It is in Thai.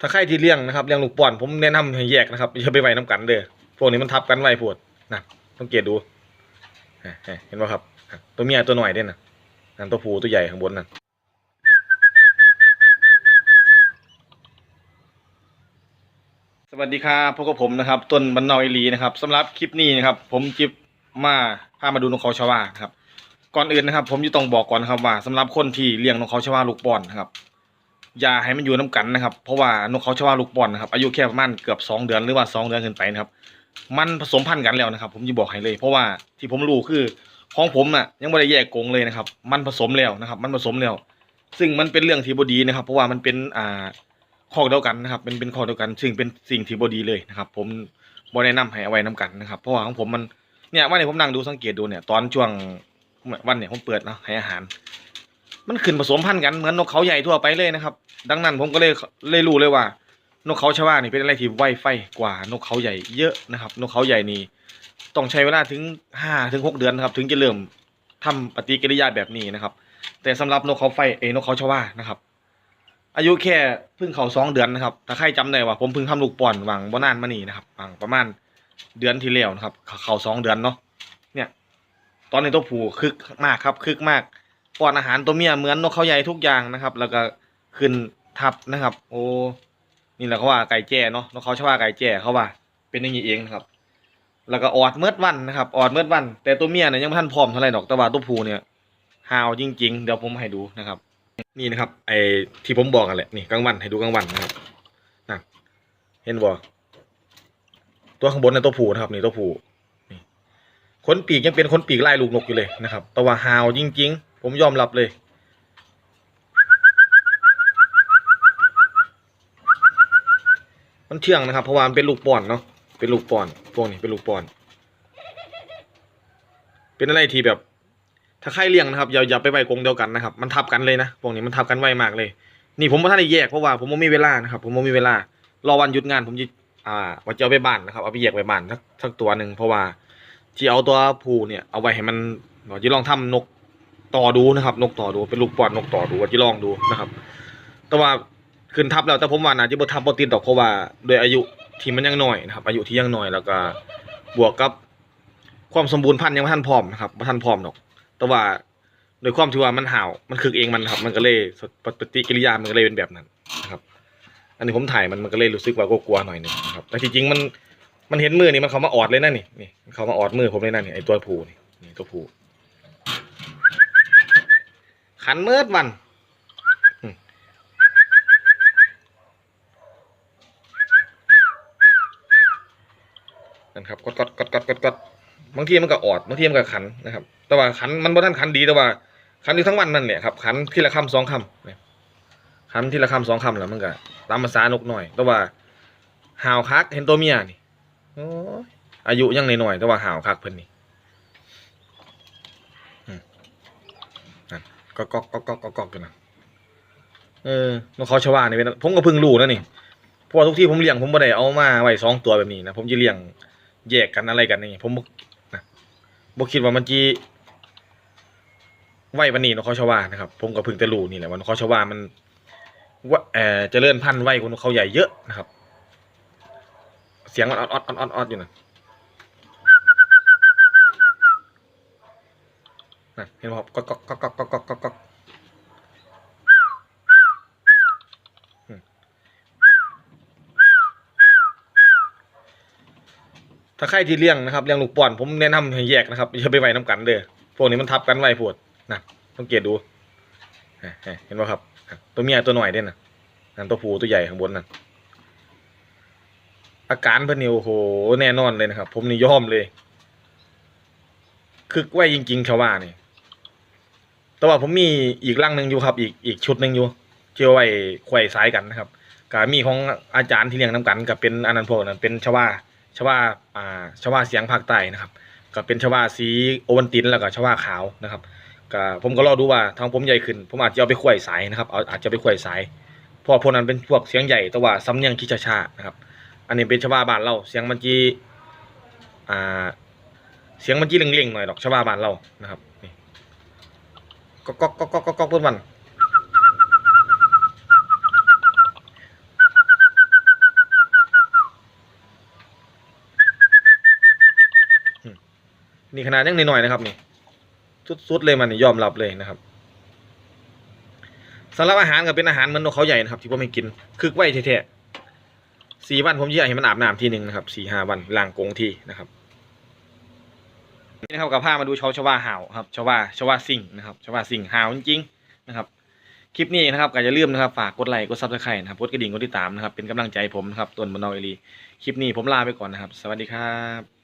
ถ้าใครที่เลี้ยงนะครับเลี้ยงลูกป้อนผมแนะนำให้แยกนะครับอย่าไปไว้น้ำกันเด้อพวกนี้มันทับกันไว้ปวดนะสังเกตดูฮะฮะเห็นป่ะครับฮะตัวเมียตัวหน่อยเด่นนะนั่นตัวผู้ตัวใหญ่ข้างบนนั่นสวัสดีครับพบกับผมนะครับต้นบรรเนาอีหลีนะครับสำหรับคลิปนี้นะครับ ผมจิบมาพามาดูนกเขาชวานะครับ ก่อนอื่นนะครับ ผมจะต้องบอกก่อนนะครับว่าสำหรับคนที่เลี้ยงนกเขาชวาลูกป้อนนะครับ อย่าให้มันอยู่น้ากันนะครับ เพราะว่านกเขาชวาลูกป้อนนะครับ อายุแค่ประมาณเกือบสองเดือนหรือว่าสองเดือนขึ้นไปนะครับ มันผสมพันธุ์กันแล้วนะครับ ผมจะบอกให้เลย เพราะว่าที่ผมรู้คือของผมน่ะยังไม่ได้แยกกงเลยนะครับ มันผสมแล้วนะครับ มันผสมแล้ว ซึ่งมันเป็นเรื่องที่บดีนะครับ เพราะว่ามันเป็นอ่าข้อเดียวกันนะครับ เป็นเป็นข้อเดียวกัน ซึ่งเป็นสิ่งที่บดีเลยนะครับ ผมบอแนะนำให้เอาไว้น้กันนะครับ เพราะว่าของผมมันเนี่ยวันนี้ผมนั่งดูสังเกตดูเนี่ย ตอนช่วงวันเนี่ยผมเปิดนะให้อาหาร มันขึ้นผสมพันธุ์กันเหมือนนกเขาใหญ่ทั่วไปเลยนะครับ ดังนั้นผมก็เลยเลยรู้เลยว่า นกเขาชวานี่เป็นอะไรที่ไวไฟกว่านกเขาใหญ่เยอะนะครับ นกเขาใหญ่นี่ต้องใช้เวลาถึงห้าถึงหกเดือนนะครับ ถึงจะเริ่มทำปฏิกิริยาแบบนี้นะครับ แต่สำหรับนกเขาไฟเอยนกเขาชวานะครับ อายุแค่เพิ่งเขาสองเดือนนะครับถ้าใครจำได้ว่าผมเพิ่งทำลูกป่อนหวังบ่นานมานี่นะครับหวังประมาณเดือนที่แล้วนะครับ เขาสองเดือนเนาะเนี่ย ตอนนี้ตัวผู้คึกมากครับคึกมาก ป้อนอาหารตัวเมียเหมือนนกเขาใหญ่ทุกอย่างนะครับ แล้วก็ขึ้นทับนะครับ โอ้นี่แหละเขาว่าไก่แจ้เนาะนกเขาชว่าไก่แจ้เขาว่า เป็นอย่างนี้เองครับ แล้วก็ออดเมื่อวันนะครับออดเมื่อวัน แต่ตัวเมียเนี่ยยังไม่ทันพร้อมเท่าไหร่ดอกแต่ว่าตัวผู้เนี่ยฮาวจริง ๆ เดี๋ยวผมให้ดูนะครับ นี่นะครับ ไอ้ที่ผมบอกกันแหละนี่กลางวันให้ดูกลางวันนะครับนั่นเห็นบ่ตัวข้างบนเนี่ยตัวผู้นะครับ นี่ตัวผู้นี่ขนปีกยังเป็นขนปีกลายลูกนกอยู่เลยนะครับแต่ว่าฮาวจริง ๆ ผมยอมรับเลย มันเชื่องนะครับเพราะว่ามันเป็นลูกป้อนเนาะเป็นลูกป้อนพวกนี้เป็นลูกป้อน เป็นอะไรที่แบบ ถ้าใครเลี้ยงนะครับอย่าอย่าไปไว้กรงเดียวกันนะครับ มันทับกันเลยนะพวกนี้มันทับกันไวมากเลย นี่ผมไม่ทันได้แยกเพราะว่าผมไม่มีเวลานะครับ ผมไม่มีเวลารอวันหยุดงานผมจะอ่าว่าจะเอาไปบ้านนะครับเอาไปแยกไปบ้านสักสักตัวหนึ่งเพราะว่าที่เอาตัวผูเนี่ยเอาไว้ให้มันเราจะลองทำนก ต่อดูนะครับ นกต่อดูเป็นลูกปอนนกต่อดูว่าจะลองดูนะครับ แต่ว่าขึ้นทับแล้วแต่ผมว่าน่าจะบ่ทับบ่ติดดอกเพราะว่าโดยอายุที่มันยังน้อยนะครับ อายุที่ยังน้อยแล้วก็บวกกับความสมบูรณ์พันธุ์ยังไม่ทันพร้อมนะครับไม่ทันพร้อมดอก แต่ว่าโดยความที่ว่ามันห่าวมันคือเองมันนะครับ มันก็เลยปฏิกิริยามันก็เลยเป็นแบบนั้นนะครับ อันนี้ผมถ่ายมันมันก็เลยรู้สึกว่ากลัวๆหน่อยหนึงนะครับแต่จริงมันมันเห็นมือนี่มันเขามาออดเลยนะนี่นี่มันเขามาออดมือผมเลยนะนี่ไอตัวผูนี่นี่ตัวผู ขันเมิดวันนั่นครับกดกดกดกดกดกดบางทีมันก็ออดบางทีมันก็ขันนะครับ แต่ว่าขันมันบ่ทันขันดีแต่ว่าขันอยู่ทั้งวันนั่นแหละครับขันทีละคำสองคำเนี่ยขันทีละคำสองคำแล้วมันก็ตามภาษานกหน่อย แต่ว่าห่าวคักเห็นตัวเมียนี่อายุยังหน้อยๆแต่ว่าห่าวคักเพิ่นนี่อืม ก็ก็ก็ก็ก็ก็อยู่นะเออนกเขาชวานี่เป็นผมก็เพิ่งรู้นะนี่เพราะว่าทุกที่ผมเลี้ยงผมบ่ได้เอามาไว้สองตัวแบบนี้นะผมจะเลี้ยงแยกกันอะไรกันนี่ผมบ่นะบ่คิดว่ามันจีไว้วันนี้นกเขาชวานะครับ ผมก็เพิ่งจะรู้นี่แหละว่านกเขาชวามันว่าเออเจริญพันธุ์ไว้กว่านเขาใหญ่เยอะนะครับ เสียงมันออดออดออดออดออดอยู่นะ นะเห็นบอกก๊อกก๊อกก๊อกก๊อกก๊กก็๊กถ้าใครที่เลี้ยงนะครับเลี้ยงลูกป่อนผมแนะนำให้แยกนะครับอย่าไปไว้น้ำกันเด้อพวกนี้มันทับกันไว้ปวดนะต้องเกียดดูเห็นไหมครับ ตัวเมียตัวหน่อยเด่นนะตัวผู้ตัวใหญ่ข้างบนนั่นอาการพิ่นนี่โโหแน่นอนเลยนะครับ ผมนี่ยอมเลย คึกไว้จริงๆชาวบ้านนี่ แต่ว่าผมมีอีกร่างหนึ่งอยู่ครับ อีกอีกชุดหนึ่งอยู่เกี่ยวไว้ไขว้สายกันนะครับก็มีของอาจารย์ที่เลี้ยงน้ำกันกับเป็นอันนั้นพวกนั้นเป็นชาวาชาวาอ่าชาวาเสียงภาคใต้นะครับก็เป็นชาวาสีโอวันตินแล้วก็ชาวาขาวนะครับก็ผมก็รอดูว่าทางผมใหญ่ขึ้น ผมอาจจะเอาไปไขว้สายนะครับเอาอาจจะไปไขว้สายเพราะพวกนั้นเป็นพวกเสียงใหญ่แต่ว่าสำเนียงที่ช้านะครับ อันนี้เป็นชาวบ้านบ้านเรา เสียงมันจีอ่า เสียงมันจีเร่งๆหน่อยดอกชาวบ้านบ้านเรานะครับ ก็ก็ก็ก็ก็ก็ทุกวันนี่ขนาดยังน่อยๆนะครับนี่สุดๆเลยมันยอมรับเลยนะครับสำหรับอาหารก็เป็นอาหารมันนกเขาใหญ่นะครับ ที่ผมไม่กินคึกไว้แท้ๆสี่วันผมจะให้มันอาบน้ำทีหนึ่งนะครับสี่ห้าวันล้างกงทีนะครับ นี่นะครับกับผ้ามาดูชาวชาวาห่าวครับชาวาชาวาสิงนะครับชาวาสิงห่าวจริงๆนะครับ คลิปนี้นะครับก็อย่าลืมนะครับฝากกดไลค์กดซับสไครต์นะครับกดกระดิ่งกดติดตามนะครับเป็นกำลังใจผมนะครับต้นมะนอเอลีคลิปนี้ผมลาไปก่อนนะครับ สวัสดีครับ